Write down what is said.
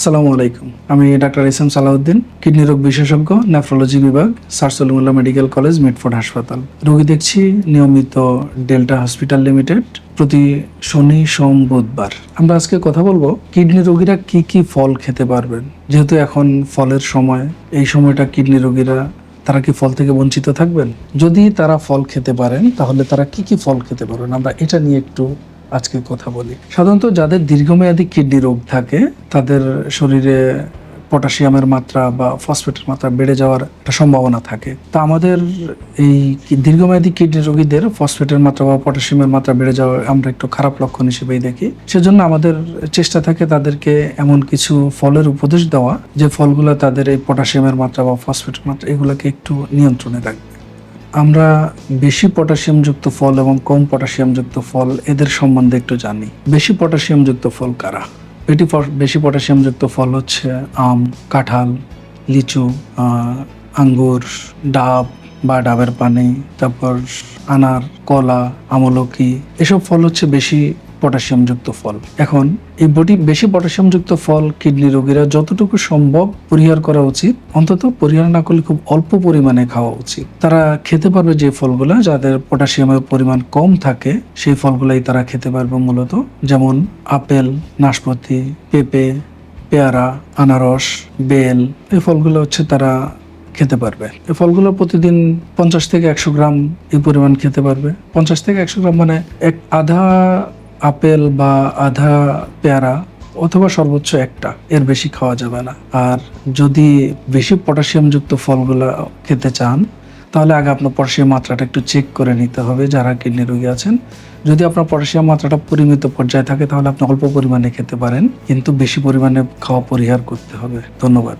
আসসালামু আলাইকুম। আমি doctor S M Salauddin, kidney রোগ বিশেষজ্ঞ নেফ্রোলজি বিভাগ সারসলিমুল্লাহ মেডিকেল কলেজ মিটফোর্ড হাসপাতাল। রোগী দেখছি নিয়মিত ডেল্টা হসপিটাল লিমিটেড প্রতি শনি, সোম, বুধবার। আমরা আজকে কথা বলব, কিডনি রোগীরা কি কি ফল খেতে পারবেন? যেহেতু এখন ফলের সময়, এই সময়টা কিডনি রোগীরা, তারা কি ফল থেকে বঞ্চিত থাকবেন? যদি তারা ফল খেতে পারেন, তাহলে তারা কি কি ফল খেতে পারবেন? আমরা এটা নিয়ে একটু আজকে কথা বলি। সাধারণত যাদের দীর্ঘমেয়াদী কিডনি রোগ থাকে, তাদের শরীরে পটাশিয়ামের মাত্রা বা ফসফেটের মাত্রা বেড়ে যাওয়ার একটা সম্ভাবনা থাকে। তা আমাদের এই দীর্ঘমেয়াদী কিডনি রোগীদের ফসফেটের মাত্রা বা পটাশিয়ামের মাত্রা বেড়ে যাওয়া আমরা একটু খারাপ লক্ষণ হিসেবেই দেখি। সেজন্য আমাদের চেষ্টা থাকে তাদেরকে এমন কিছু ফলের উপদেশ দেওয়া, যে ফলগুলো তাদের এই পটাশিয়ামের মাত্রা বা ফসফেটের মাত্রা, এগুলোকে একটু নিয়ন্ত্রণে রাখবে। আমরা বেশি পটাশিয়ামযুক্ত ফল এবং কম পটাশিয়ামযুক্ত ফল এদের সম্বন্ধে একটু জানি। বেশি পটাশিয়ামযুক্ত ফল কারা? এটি বেশি পটাশিয়ামযুক্ত ফল হচ্ছে আম, কাঁঠাল, লিচু আঙ্গুর, ডাব বা ডাবের পানি, তারপর আনার, কলা, আমলকি, এসব ফল হচ্ছে বেশি পটাশিয়ামযুক্ত ফল। এখন, এই বডি বেশি পটাশিয়ামযুক্ত ফল, কিডনি রোগীরা যতটুকু সম্ভব পরিহার করা উচিত, অন্তত পরিহার না করলে খুব অল্প পরিমাণে খাওয়া উচিত। তারা খেতে পারবে যে ফলগুলো, যাদের পটাশিয়ামের পরিমাণ কম থাকে, সেই ফলগুলাই তারা খেতে পারবে মূলত। যেমন আপেল, নাশপাতি, পেঁপে, পেয়ারা, আনারস, বেল, এই ফলগুলো হচ্ছে তারা খেতে পারবে। এই ফলগুলো প্রতিদিন পঞ্চাশ থেকে একশো গ্রাম এই পরিমাণ খেতে পারবে। পঞ্চাশ থেকে একশো গ্রাম মানে এক আধা আপেল বা আধা পেয়ারা অথবা সর্বোচ্চ একটা, এর বেশি খাওয়া যাবে না। আর যদি বেশি পটাশিয়ামযুক্ত ফলগুলো খেতে চান, তাহলে আগে আপনার পটাশিয়াম মাত্রাটা একটু চেক করে নিতে হবে যারা কিডনি রোগী আছেন। যদি আপনার পটাশিয়াম মাত্রাটা পরিমিত পর্যায়ে থাকে, তাহলে আপনি অল্প পরিমাণে খেতে পারেন, কিন্তু বেশি পরিমাণে খাওয়া পরিহার করতে হবে। ধন্যবাদ।